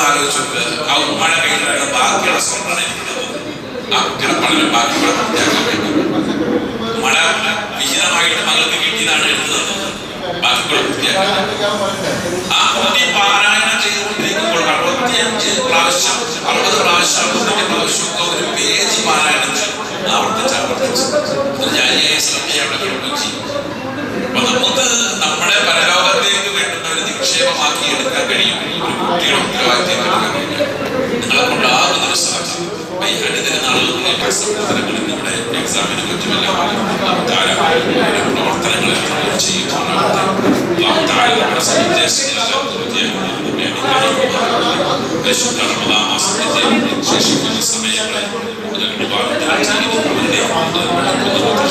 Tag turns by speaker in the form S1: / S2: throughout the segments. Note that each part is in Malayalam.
S1: നിങ്ങളത് ആലോചിച്ചു നോക്ക്. ആ ഉമ്മയുടെ കയ്യിലാണ് ബാക്കിയുള്ള സ്വർണം ഇരിക്കുന്നത് ആ കുട്ടിയുടെ പഠനം ബാക്കിയുള്ള മഴ വിഹിതമായിട്ട് മകൾക്ക് കിട്ടിയതാണ് എഴുതുന്നത് ബാക്കിയുള്ള ആ കുട്ടി പാരായണം ചെയ്തുകൊണ്ടിരിക്കുമ്പോൾ അറുപത്തിയഞ്ച് പ്രാവശ്യം അറുപത് പ്രാവശ്യം നാളുകളിലെ സഹോദരങ്ങളിൽ നമ്മുടെ എക്സാമിന് പറ്റുമെല്ലാം ധാരാളം പ്രവർത്തനങ്ങൾ ചെയ്യുന്നുണ്ടാവട്ടെ അള്ളാഹു താഴെ നമ്മുടെ സന്ദേശങ്ങളെല്ലാം പൂർത്തിയാക്കി പരിശുദ്ധ റമദാൻ മാസത്തിന്റെ ശേഷിക്കുന്ന സമയങ്ങളിൽ കൂടുതൽ വിഭാഗത്തിൽ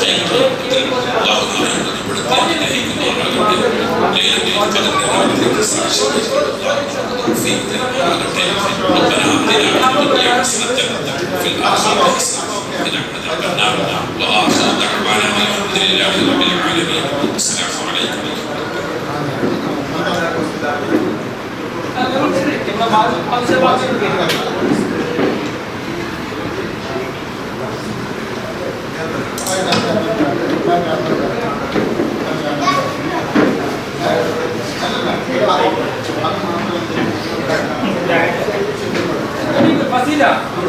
S1: ചെയ്യുന്നവരുടെ അള്ളാഹു നമ്മെ ബന്ധപ്പെടുത്തി അനുഗ്രഹിക്കുമാറാകട്ടെ ലൈലത്തുൽ ഖദറിന്റെ രാത്രിയിൽ സാക്ഷ്യം توفيق ربنا آتنا في الدنيا حسنة في الأقصى والإسلام نعم نعم نعم وآخر دعوانا الحمد لله رب العالمين السلام عليكم
S2: Fasila.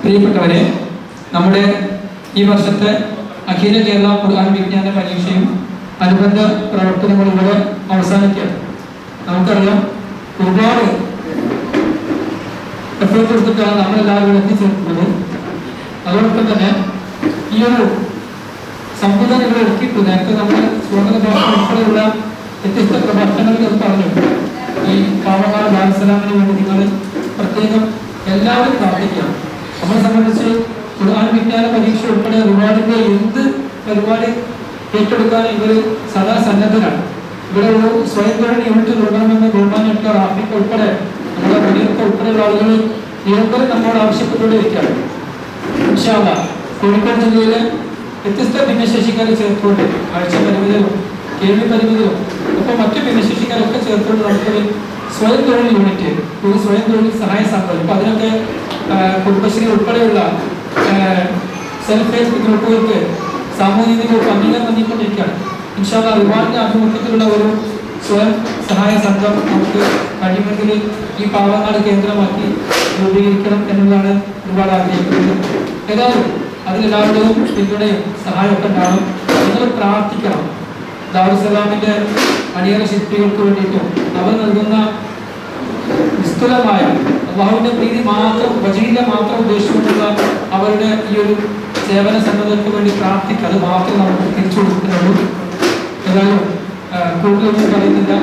S2: പ്രിയപ്പെട്ടവരെ നമ്മുടെ ഈ വർഷത്തെ അഖില കേരള ഖുർആൻ വിജ്ഞാന പരീക്ഷയും അനുബന്ധ പ്രവർത്തനങ്ങൾ ഇവിടെ അവസാനിക്കുക നമുക്കറിയാം ഒരുപാട് എഫേർട്ട് എടുത്തിട്ടാണ് നമ്മളെല്ലാവരും എത്തിച്ചേർക്കുന്നത് അതോടൊപ്പം തന്നെ ഈ ഒരു സംവിധാനം ഇവിടെ ഒരുക്കിയിട്ട് നേരത്തെ നമ്മൾ സ്വാഗത ഭാഷ ഉൾപ്പെടെയുള്ള വ്യത്യസ്ത പ്രഭാഷണങ്ങളിൽ അത് പറഞ്ഞു. ഈ പാവകാല ബാലസലാമിന് വേണ്ടി നിങ്ങൾ പ്രത്യേകം എല്ലാവരും പ്രാർത്ഥിക്കണം നമ്മളെ സംബന്ധിച്ച് ഖുർആൻ വിജ്ഞാന പരീക്ഷ ഉൾപ്പെടെ ഒരുപാടിന്റെ എന്ത് പരിപാടി ഏറ്റെടുക്കാൻ ഇവർ സദാ സന്നദ്ധരാണ്. ഇവിടെ ഒരു സ്വയം തൊഴിൽ യൂണിറ്റ് തുടങ്ങണമെന്ന് ബഹുമാനൊക്കെ ആഫ്രിക്ക ഉൾപ്പെടെ നമ്മുടെ മുനീർക്ക് ഉൾപ്പെടെയുള്ള ആളുകൾ നിരന്തരം നമ്മോട് ആവശ്യപ്പെട്ടുകൊണ്ടിരിക്കുകയാണ് അല്ലാ, കോഴിക്കോട് ജില്ലയിലെ വ്യത്യസ്ത ഭിന്നശേഷിക്കാരെ ചേർത്തുകൊണ്ട് കാഴ്ച പരിമിതരും കേൾവി പരിമിതരും ഒപ്പം മറ്റു ഭിന്നശേഷിക്കാരൊക്കെ ചേർത്തുകൊണ്ട് നമുക്കൊരു സ്വയം തൊഴിൽ യൂണിറ്റ് ഒരു സ്വയം തൊഴിൽ സഹായ സംഘം. ഇപ്പം അതിനൊക്കെ കുടുംബശ്രീ ഉൾപ്പെടെയുള്ള സെൽഫ് ഹെൽപ്പ് ഗ്രൂപ്പുകൾക്ക് സാമൂഹിക ഗ്രൂപ്പ് അംഗീകാരം നൽകിക്കൊണ്ടിരിക്കുകയാണ് ഇൻഷാല്ല റിവാർഡിന്റെ ആഭിമുഖ്യത്തിലുള്ള ഒരു സ്വയം സഹായ സംഘം നമുക്ക് കഴിയുമെങ്കിൽ ഈ പാവങ്ങളെ കേന്ദ്രമാക്കി രൂപീകരിക്കണം എന്നുള്ളതാണ് ഒരുപാട് ആഗ്രഹിക്കുന്നത്. ഏതായാലും അതിലെല്ലാവരുടെയും പിന്തുണയും സഹായമൊക്കെ ഉണ്ടാകും നിങ്ങൾ പ്രാർത്ഥിക്കണം. ദാറുസലാമിന്റെ അടിയറ ശില്പികൾക്ക് വേണ്ടിയിട്ടും അവർ നൽകുന്ന നിസ്തുലമായ അള്ളാഹുവിന്റെ പ്രീതി മാത്രം വജീല മാത്രം ഉദ്ദേശിച്ചുകൊണ്ടുള്ള അവരുടെ ഈ ഒരു സേവന സന്നദ്ധർക്ക് വേണ്ടി പ്രാർത്ഥിക്കുക അത് മാത്രം നമുക്ക് തിരിച്ചു കൊടുക്കുന്നുള്ളൂ. ഏതായാലും കൂടുതലൊന്നും പറയുന്നില്ല.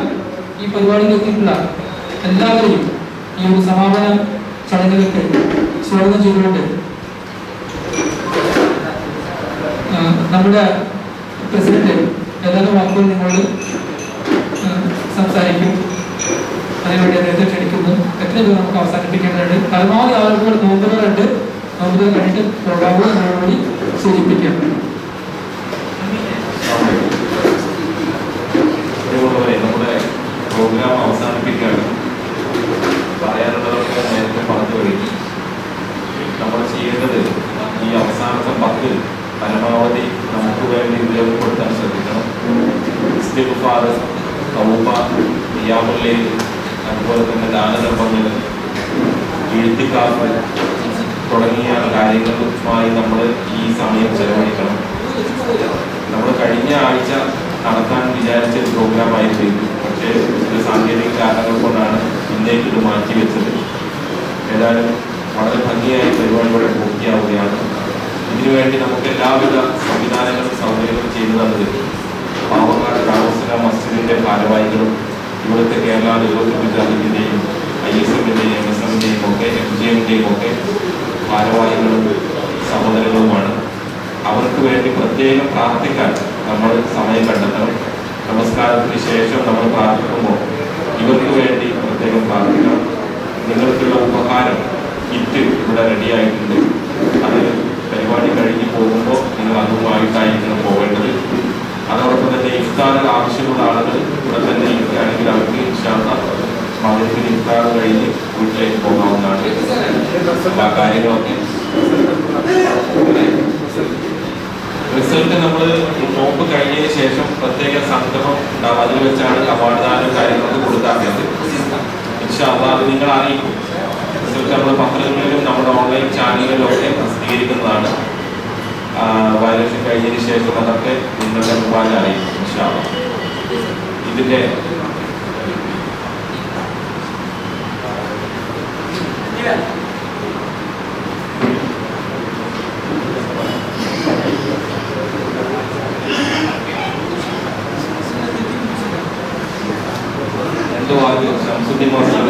S2: ഈ പരിപാടിയിൽ എത്തിയിട്ടുള്ള എല്ലാവരെയും ഈ ഒരു സമാപന ചടങ്ങുകൾക്ക് സ്വാഗതം ചെയ്തുകൊണ്ട് നമ്മുടെ പ്രസിഡന്റ് ഏതാനും വാക്കുകൾ നിങ്ങളോട് സംസാരിക്കും. അതിനുവേണ്ടി അദ്ദേഹത്തെ ക്ഷണിക്കുന്നു. എത്ര പേര് നമുക്ക് അവസാനിപ്പിക്കേണ്ടതുണ്ട്. പരമാവധി ആളുകൾ നോമ്പുകളുണ്ട് നോമ്പുകൾ കഴിഞ്ഞിട്ട് പ്രോഗ്രാമുകൾ നടപടി സൂചിപ്പിക്കാം.
S3: നമ്മുടെ പ്രോഗ്രാം അവസാനിപ്പിക്കുകയാണ് പറയാനുള്ളതൊക്കെ നേരത്തെ പറഞ്ഞു കഴിഞ്ഞു. നമ്മൾ ചെയ്യേണ്ടത് ഈ അവസാനത്തെ പത്ത് പരമാവധി നമുക്ക് വേണ്ടി ഉപയോഗപ്പെടുത്താൻ ശ്രദ്ധിക്കണം ഇസ്തിഗ്ഫാർ തൗബ നിയാമുല്ലയിൽ അതുപോലെ തന്നെ ദാനധർമ്മങ്ങൾ എഴുത്തിക്കാഫ് തുടങ്ങിയ കാര്യങ്ങളുമായി നമ്മൾ ഈ സമയം ചെലവഴിക്കണം. നമ്മൾ കഴിഞ്ഞ ആഴ്ച നടത്താൻ വിചാരിച്ച ഒരു പ്രോഗ്രാം പ്രോഗ്രാമായി ചെയ്തു പക്ഷേ ചില സാങ്കേതിക കാരണങ്ങൾ കൊണ്ടാണ് ഇന്നേക്ക് ഇത് മാറ്റിവെച്ചത് ഏതായാലും വളരെ ഭംഗിയായ പരിപാടിയോടെ പൂർത്തിയാവുകയാണ്. ഇതിനുവേണ്ടി നമുക്ക് എല്ലാവിധ സംവിധാനങ്ങളും സൗകര്യങ്ങളും ചെയ്തു തന്നത് പാവക്കാട് താമസിക മസ്ജിദിന്റെ ഭാരവാഹികളും ഇവിടുത്തെ കേരള ദേവസ്വം വിദ്യാലയത്തിന്റെയും ഐ എസ് എമ്മിന്റെയും എം എസ് എമ്മിന്റെയും ഒക്കെ എം ജി എമ്മിന്റെയും ഒക്കെ ഭാരവാഹികളും സഹോദരങ്ങളുമാണ്. അവർക്ക് വേണ്ടി പ്രത്യേകം പ്രാർത്ഥിക്കാൻ നമ്മൾ സമയം കണ്ടെത്തണം. നമസ്കാരത്തിന് ശേഷം നമ്മൾ പ്രാർത്ഥിക്കുമ്പോൾ ഇവർക്ക് വേണ്ടി പ്രത്യേകം പ്രാർത്ഥിക്കണം. നിങ്ങൾക്കുള്ള ഉപഹാരം കിറ്റ് ഇവിടെ റെഡിയായിട്ടുണ്ട് അത് പരിപാടി കഴിഞ്ഞ് പോകുമ്പോൾ നിങ്ങൾ അതുമായിട്ടായിരിക്കണം പോകേണ്ടത്. അതോടൊപ്പം തന്നെ ഇഫ്താറിൽ ആവശ്യമുള്ള ആളുകൾ ഇവിടെ തന്നെ ഇരിക്കുകയാണെങ്കിൽ അവർക്ക് ഇഷ്ടം മകരത്തിന് ഇഫ്താർ കഴിഞ്ഞ് വീട്ടിലേക്ക് അപ്പൊ ആ കാര്യങ്ങളൊക്കെ റിസൾട്ട് നമ്മൾ നോമ്പ് കഴിഞ്ഞതിന് ശേഷം പ്രത്യേക സംഗമം ഉണ്ടാവും. അതിൽ വെച്ചാണ് അവാർഡ് ദാനം കാര്യങ്ങളൊക്കെ കൊടുക്കാറുള്ളത് ഇൻഷാല്ലാ അത് നിങ്ങൾ അറിയിക്കും. റിസൾട്ട് നമ്മുടെ പത്രങ്ങളിലും നമ്മുടെ ഓൺലൈൻ ചാനലുകളിലൊക്കെ പ്രസിദ്ധീകരിക്കുന്നതാണ്. വയലക്ഷൻ കഴിഞ്ഞതിന് ശേഷം അതൊക്കെ നിങ്ങളുടെ മുമ്പാകെ അറിയിക്കും ഇൻഷാല്ലാ ഇതിന്റെ രണ്ട് വാക്ക് ശംസുദ്ദീൻ മാസ്റ്റർ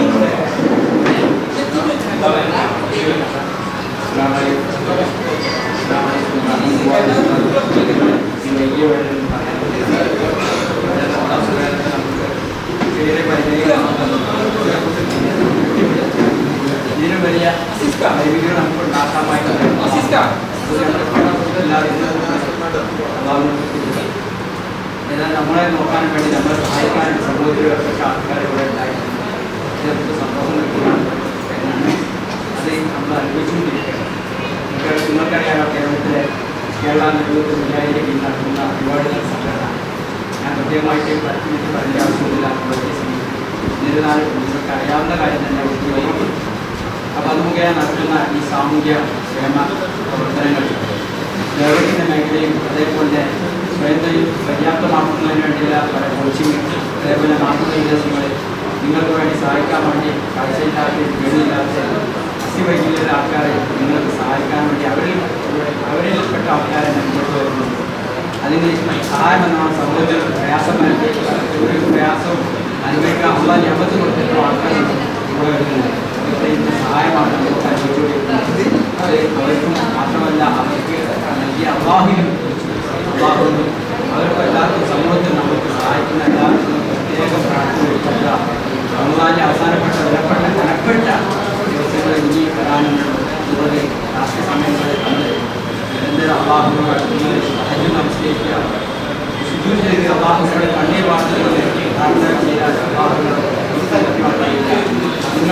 S4: ഇതിന് വലിയ അറിവുകൾ നമുക്ക് ഉണ്ടാക്കാമായിട്ടുണ്ട് എന്നാൽ നമ്മളെ നോക്കാൻ വേണ്ടി നമ്മളെ സഹായിക്കാൻ സമൂഹത്തിൽ ഒറ്റ ആൾക്കാർ ഇവിടെ ഉണ്ടായിട്ടുണ്ട്. നമുക്ക് സന്തോഷം എന്നാണ് അത് നമ്മൾ അനുഭവിച്ചുകൊണ്ടിരിക്കുന്നത്. നിങ്ങൾക്ക് നിങ്ങൾക്കറിയാമോ കേരളത്തിലെ കേരള നേതൃത്വം വിചാരിക്കുന്ന നടത്തുന്ന പരിപാടികൾ സംഘടന. ഞാൻ പ്രത്യേകമായിട്ട് പറ്റി പറഞ്ഞ ആവശ്യമില്ല. എന്നിരുന്നാലും നിങ്ങൾക്ക് അറിയാവുന്ന കാര്യം തന്നെ ഉദ്യോഗം അപ്പോൾ അത് മുഖേന നടത്തുന്ന ഈ സാമൂഹ്യ ക്ഷേമ പ്രവർത്തനങ്ങൾ ഗവൺമെന്റിന്റെ മേഖലയും അതേപോലെ സ്വയം പര്യാപ്തമാക്കുന്നതിന് വേണ്ടിയുള്ള പല കോച്ചിങ് അതേപോലെ നാട്ടുന്ന വിദേശങ്ങൾ നിങ്ങൾക്ക് വേണ്ടി സഹായിക്കാൻ വേണ്ടി കാഴ്ചയില്ലാത്ത കേടില്ലാത്ത അസ്ഥിവൈകല്യമുള്ള ആൾക്കാരെ നിങ്ങൾക്ക് സഹായിക്കാൻ വേണ്ടി അവരിൽ അവരിൽപ്പെട്ട ആൾക്കാരെ മുന്നോട്ട് വരുന്നുണ്ട് അതിന് സഹായം എന്നാണ് സമൂഹത്തിൽ പ്രയാസം ഒരു പ്രയാസവും അനുഭവിക്കാൻ ഉള്ള ഞമ്മത്ത് കൊടുത്തിട്ടുള്ള ആൾക്കാർ ഇവിടെ വരുന്നുണ്ട് സഹായമാണ് അവർക്കും മാത്രമല്ല അവർക്ക് നൽകിയ അള്ളാഹിനും അള്ളാഹുവിനും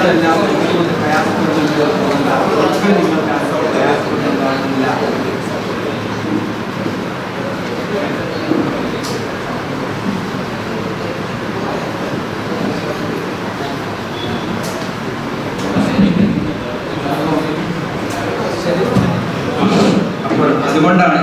S4: നിങ്ങളെല്ലാം എന്തുകൊണ്ട് പ്രയാസപ്പെടുന്നുണ്ട്? അവർക്ക് നിങ്ങൾക്ക് പ്രയാസപ്പെടുന്നുണ്ടാകുന്നില്ല അതുകൊണ്ടാണ്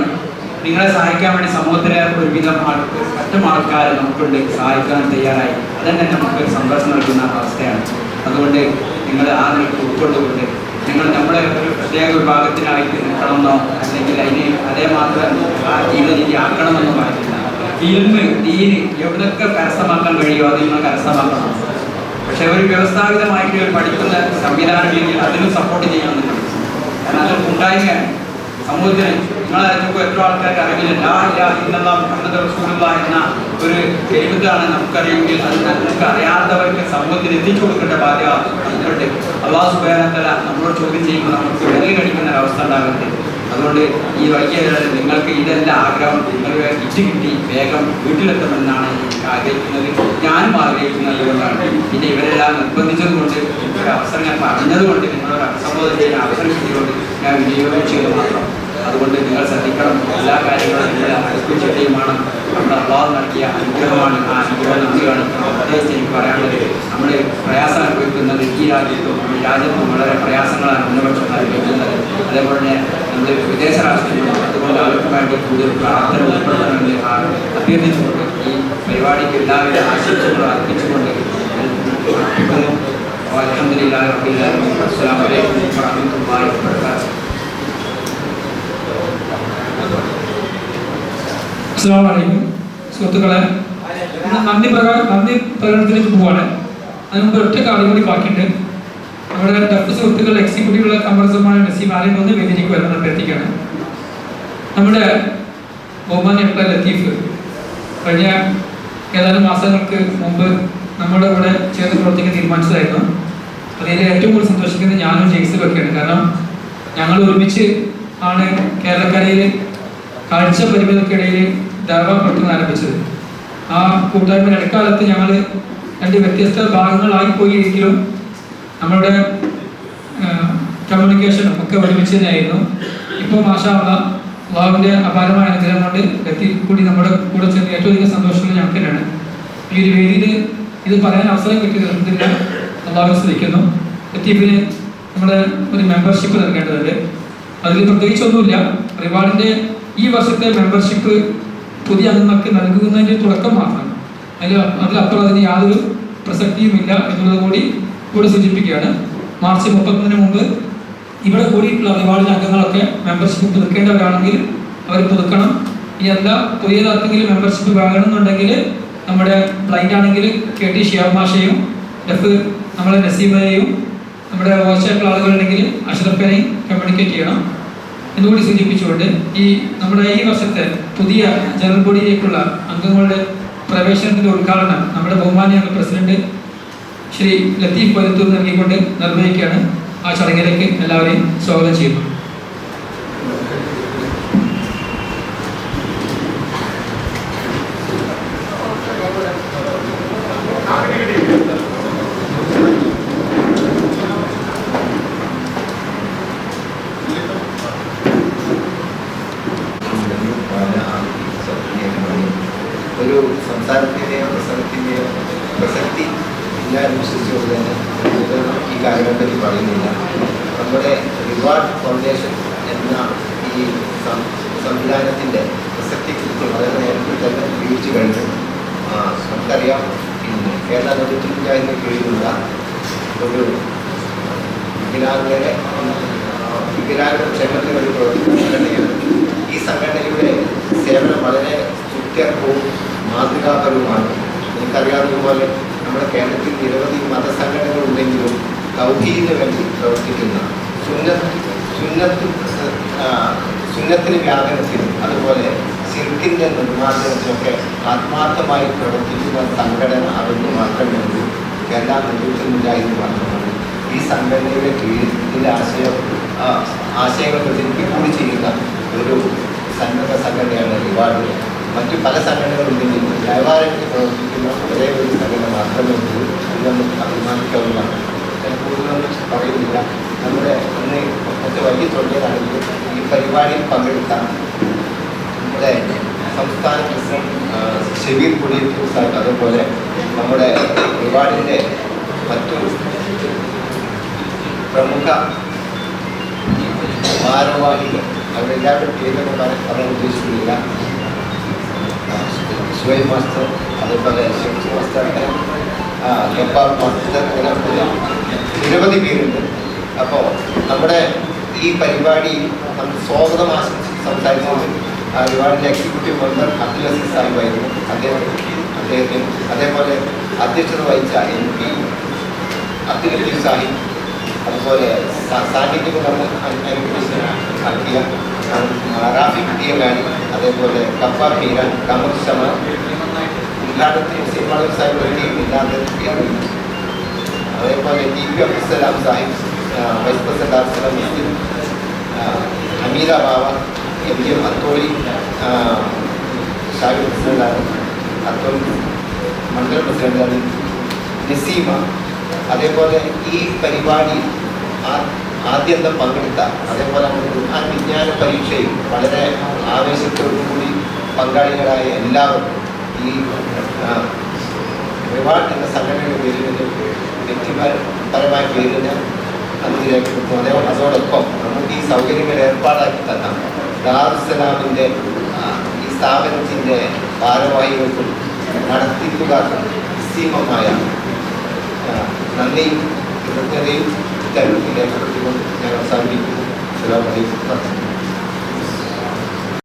S4: നിങ്ങളെ സഹായിക്കാൻ വേണ്ടി സമൂഹത്തിലെ ഒരുവിധം ആൾക്ക് മറ്റും ആൾക്കാർ നമുക്കുണ്ട് സഹായിക്കാൻ തയ്യാറായി. അതന്നെ നമുക്ക് സന്തോഷം നൽകുന്ന അവസ്ഥയാണ്. അതുകൊണ്ട് നിങ്ങൾ ആ നിലയ്ക്ക് ഉൾക്കൊണ്ടുകൊണ്ട് നിങ്ങൾ നമ്മളെ ഒരു പ്രത്യേക വിഭാഗത്തിനായിട്ട് നിൽക്കണമെന്നോ അല്ലെങ്കിൽ അതിനെ അതേ മാത്രം ആ ജീവിതരീതി ആക്കണമെന്നോ പറയുന്നില്ല ഇൽമ് ദീന് എവിടെയൊക്കെ കരസ്ഥമാക്കാൻ കഴിയുമോ അത് നിങ്ങൾ കരസ്ഥമാക്കണം. പക്ഷെ ഒരു വ്യവസ്ഥാപിതമായിട്ട് പഠിക്കുന്ന പഠിക്കുന്ന സംവിധാനമില്ലെങ്കിൽ അതിനും സപ്പോർട്ട് ചെയ്യണമെന്നുണ്ട് കാരണം അതൊരു ഉണ്ടായിരുന്നതാണ് സമൂഹത്തിന് നിങ്ങളെ അറിഞ്ഞപ്പോൾ എത്ര ആൾക്കാർക്ക് അറിയില്ല. ലാ ഇലാഹ ഇന്നല്ലാ മുഹമ്മദ് റസൂലുള്ള എന്ന ഒരു എഴുതാണ് നമുക്കറിയുമെങ്കിൽ അത് നമുക്ക് അറിയാത്തവർക്ക് സമൂഹത്തിന് എത്തിച്ചു കൊടുക്കേണ്ട ബാധ്യത അതുകൊണ്ട് അള്ളാഹു സുബേനത്തല നമ്മളോട് ചോദ്യം ചെയ്യുമ്പോൾ നമുക്ക് വിലങ്ങി കഴിക്കുന്ന ഒരു അവസ്ഥ ഉണ്ടാകരുത് അതുകൊണ്ട് ഈ വലിയ നിങ്ങൾക്ക് ഇതെല്ലാം ആഗ്രഹം നിങ്ങൾ ഇറ്റ് കിട്ടി വേഗം വീട്ടിലെത്തണമെന്നാണ് ആഗ്രഹിക്കുന്നത്. ഞാനും ആഗ്രഹിക്കുന്നത് അതുകൊണ്ടാണ് പിന്നെ ഇവരെല്ലാം നിർബന്ധിച്ചത് കൊണ്ട് ഒരു അവസരം ഞാൻ പറഞ്ഞതുകൊണ്ട് നിങ്ങളോട് അഭിസംബോധന ചെയ്യാൻ അവസരം കിട്ടിയതുകൊണ്ട് ഞാൻ വിനിയോഗിച്ചത് മാത്രം അതുകൊണ്ട് നിങ്ങൾ ശ്രദ്ധിക്കണം. എല്ലാ കാര്യങ്ങളും നിങ്ങൾ അടുക്കും ചിട്ടയുമാണ് നമ്മുടെ അള്ളാഹ് നൽകിയ അനുഗ്രഹമാണ്. ആ അനുഗ്രഹം നന്ദി പ്രത്യേകിച്ച് എനിക്ക് പറയാനുള്ളത് നമ്മൾ പ്രയാസം അനുഭവിക്കുന്നത് ഈ രാജ്യത്തും ഈ രാജ്യത്തും വളരെ പ്രയാസങ്ങളാണ് ന്യൂനപക്ഷം അനുഭവിക്കുന്നത് അതേപോലെ തന്നെ നമ്മൾ വിദേശ രാഷ്ട്രീയങ്ങളും അതുപോലെ അവർക്ക് വേണ്ടി കൂടുതൽ പ്രാർത്ഥന ഉൾപ്പെടുത്തണമെന്ന് അഭ്യർത്ഥിച്ചുകൊണ്ട് ഈ പരിപാടിക്ക് എല്ലാവിധ ആശംസകളും അർപ്പിച്ചുകൊണ്ട് ഞാൻ നിർത്തുന്നു. അൽഹംദുലില്ലാഹി റബ്ബിൽ ആലമീൻ. അസ്സലാമു അലൈക്കും വറഹ്മത്തുള്ളാഹി വബറകാതുഹു.
S2: അസ്സാം വലൈക്കും സുഹൃത്തുക്കളെ നന്ദി പ്രകാരം നന്ദി പ്രകടനത്തിലേക്ക് പോവാണ്. അതിന് മുമ്പ് ഒറ്റ കാര്യം കൂടി ബാക്കിയുണ്ട്. നമ്മുടെ ഡഫ് സുഹൃത്തുക്കൾ എക്സിക്യൂട്ടീവുള്ള കമ്പറസമായ നസീം ആരെയും ഒന്ന് വരുന്നത് അഭ്യർത്ഥിക്കുകയാണ്. നമ്മുടെ ബഹുമാന്യപ്പെട്ട ലത്തീഫ് കഴിഞ്ഞ ഏതാനും മാസങ്ങൾക്ക് മുമ്പ് നമ്മുടെ ഇവിടെ ചേർന്ന് പ്രവർത്തിക്കാൻ തീരുമാനിച്ചതായിരുന്നു. അതിൽ ഏറ്റവും കൂടുതൽ സന്തോഷിക്കുന്നത് ഞാനും ജെയ്സിലും ഒക്കെയാണ്. കാരണം ഞങ്ങൾ ഒരുമിച്ച് ആണ് കേരളക്കരയിൽ കാഴ്ച പരിമിതികൾക്കിടയിൽ ധാരാളം പ്രവർത്തനം ആരംഭിച്ചത്. ആ കൂട്ടായ്മ ഇടക്കാലത്ത് ഞങ്ങൾ രണ്ട് വ്യത്യസ്ത ഭാഗങ്ങളായി പോയെങ്കിലും നമ്മളുടെ കമ്മ്യൂണിക്കേഷനും ഒക്കെ ഒരുമിച്ച് തന്നെയായിരുന്നു. ഇപ്പോൾ മാഷാവുള്ള അള്ളാഹുവിന്റെ അപാരമായ അനുഗ്രഹം കൊണ്ട് എത്തി കൂടി നമ്മുടെ കൂടെ ചെന്ന് ഏറ്റവും അധികം സന്തോഷമുള്ള ഞങ്ങൾക്ക് തന്നെയാണ് ഈ ഒരു വേദിയിൽ ഇത് പറയാൻ അവസരം കിട്ടിയതിന് അള്ളാഹു ശ്രദ്ധിക്കുന്നു. ലത്തീഫിന് നമ്മുടെ ഒരു മെമ്പർഷിപ്പ് നൽകേണ്ടതുണ്ട്. അതിൽ പ്രത്യേകിച്ചൊന്നുമില്ല. റിവാർഡിന്റെ ഈ വർഷത്തെ മെമ്പർഷിപ്പ് പുതിയ അംഗങ്ങൾക്ക് നൽകുന്നതിന്റെ തുടക്കം മാത്രം അതിൽ അതിലപ്പുറം അതിന് യാതൊരു പ്രസക്തിയുമില്ല എന്നുള്ളത് കൂടി കൂടെ സൂചിപ്പിക്കുകയാണ്. മാർച്ച് മുപ്പത്തൊന്നിന് മുമ്പ് ഇവിടെ കൂടിയിട്ടുള്ള ഒരുപാട് അംഗങ്ങളൊക്കെ മെമ്പർഷിപ്പ് പുതുക്കേണ്ടവരാണെങ്കിൽ അവർ പുതുക്കണം. ഇനി അല്ല പുതിയതാർക്കെങ്കിലും മെമ്പർഷിപ്പ് വേണമെന്നുണ്ടെങ്കിൽ നമ്മുടെ ബ്ലൈൻഡ് ആണെങ്കിൽ കെ ടി ഷിയാബ് മാഷയും ഡെഫ് നമ്മളെ നസീബയെയും നമ്മുടെ വാച്ചായിട്ടുള്ള ആളുകളുണ്ടെങ്കിൽ അഷ്റഫിനെയും കമ്മ്യൂണിക്കേറ്റ് ചെയ്യണം. എന്നുകൂടി സൂചിപ്പിച്ചുകൊണ്ട് ഈ നമ്മുടെ ഈ വർഷത്തെ പുതിയ ജനറൽ ബോഡിയിലേക്കുള്ള അംഗങ്ങളുടെ പ്രവേശനത്തിന്റെ ഉദ്ഘാടനം നമ്മുടെ ബഹുമാനിയ പ്രസിഡന്റ് ശ്രീ ലത്തീഫ് പരുത്തൂർ നൽകിക്കൊണ്ട് നിർവഹിക്കുകയാണ് ആ ചടങ്ങിലേക്ക് എല്ലാവരെയും സ്വാഗതം ചെയ്യുന്നു
S5: സംസാരത്തിന്റെയോ പ്രസംഗത്തിന്റെയോ പ്രസക്തി എന്ന് വിശ്വസിച്ചുകൊണ്ട് തന്നെ ഈ കാര്യങ്ങളെപ്പറ്റി പറയുന്നില്ല നമ്മുടെ റിവാർഡ് ഫൗണ്ടേഷൻ എന്ന ഈ സംവിധാനത്തിന്റെ പ്രസക്തിയെക്കുറിച്ച് വളരെ നേരത്തെ തന്നെ വിവരിച്ചു കഴിഞ്ഞു നമുക്കറിയാം ഇന്ന് കേരള നെഹ്റു പഞ്ചായത്തിന് കീഴിലുള്ള ഒരു വികലാംഗരെ വികലാംഗ ക്ഷേമത്തിന് വേണ്ടി പ്രവർത്തിക്കുന്ന സംഘടനയാണ് ഈ സംഘടനയുടെ സേവനം വളരെ സുത്യർഹവും മാതൃകാപരവുമാണ്. നിങ്ങൾക്കറിയാവുന്നതുപോലെ നമ്മുടെ കേരളത്തിൽ നിരവധി മതസംഘടനകൾ ഉണ്ടെങ്കിലും തൗഹീദിന് വേണ്ടി പ്രവർത്തിക്കുന്ന സുന്നത്ത് സുന്നത്തിന് വ്യാപനത്തിനും അതുപോലെ സിൽക്കിന്റെ നിർമ്മാർജനത്തിനൊക്കെ ആത്മാർത്ഥമായി പ്രവർത്തിക്കുന്ന സംഘടന അതൊന്നു മാത്രമേ ഉള്ളൂ കേരള നേതൃത്വമില്ലായിരുന്നു മാത്രമാണ്. ഈ സംഘടനയുടെ കീഴിൽ ഇതിന്റെ ആശയ ആശയങ്ങൾ പ്രചരിപ്പിക്കുകൂടി ചെയ്യുന്ന ഒരു സന്നദ്ധ സംഘടനയാണ് റിവാർഡ്. മറ്റു പല സംഘടനകളുണ്ടെങ്കിലും വ്യാപാരത്തിൽ പ്രവർത്തിക്കുന്ന ഒരേ ഒരു സംഘടന മാത്രമേ ഉള്ളൂ ഇത് നമുക്ക് അഭിമാനിക്കാവുന്നതാണ്. കൂടുതലൊന്നും പറയുന്നില്ല. നമ്മുടെ ഇന്ന് കുറച്ച് വലിയ തൊഴിലാണെങ്കിൽ ഈ പരിപാടിയിൽ പങ്കെടുത്ത നമ്മുടെ സംസ്ഥാന പ്രസിഡന്റ് ഷെബീർ കുടിയത്തൂർ സാഹിബ് അതുപോലെ നമ്മുടെ ഒരുപാടിന്റെ മറ്റു പ്രമുഖ ഭാരവാഹികൾ അവരെല്ലാവരും പറയാൻ പറയാൻ ഉദ്ദേശിക്കുന്നില്ല. സുഹൈബ് മാസ്റ്റർ അതുപോലെ ഷെഫ്സ് മാസ്റ്റർ ആ, ജബ്ബാർ മാസ്റ്റർ അങ്ങനെ നിരവധി പേരുണ്ട്. അപ്പോൾ നമ്മുടെ ഈ പരിപാടി നമുക്ക് സ്വാഗതം സംസാരിച്ചത് റിവാർഡിന്റെ എക്സിക്യൂട്ടീവ് മെമ്പർ അബ്ദുൽ അസീസ് സാഹിബായിരുന്നു അദ്ദേഹം അദ്ദേഹത്തിന് അതേപോലെ അധ്യക്ഷത വഹിച്ച എം പി അബ്ദുൽ ലത്തീഫ് സാഹിബ് അതുപോലെ സാ- സാന്നിധ്യം നമ്മൾ ആക്കിയ റാഫി കുട്ടിയങ്ങാടി അതേപോലെ കഫാർ മീരാൻ കമർ ശമ ഉദ്ഘാടനത്തിന് സിനിമാളൂർ സാഹിബ് ഒരു ടീം ഇല്ലാതെ അതേപോലെ ടി പി അബ്ദുസലാം സാഹിബ് ആ, വൈസ് പ്രസിഡന്റ് അബ്ദുസലാം മുസ്ലിം ആ, Ameera Baba M G M Atholi ആ, ഷാഹിബ് പ്രസിഡന്റാണ് അത്തോളി മണ്ഡലം പ്രസിഡന്റാണ് നസീമ അതേപോലെ ഈ പരിപാടിയിൽ ആ- ആദ്യന്തം പങ്കെടുത്ത? അതേപോലെ ആ വിജ്ഞാന പരീക്ഷയിൽ വളരെ ആവേശത്തോടുകൂടി പങ്കാളികളായ എല്ലാവർക്കും ഈ റിവാർഡ് എന്ന സംഘടനയുടെ പേരിൽ നിന്ന് വ്യക്തിപരമായ പേരിൽ നിന്ന് അതോടൊപ്പം നമുക്ക് ഈ സൗകര്യങ്ങൾ ഏർപ്പാടാക്കി തന്ന ദാറുസലാമിന്റെ ഈ സ്ഥാപനത്തിന്റെ ഭാരവാഹികൾക്കും നടത്തിക്കുക നിസ്സീമമായ nanti sepertinya di jalur tidak seperti yang kami selama ini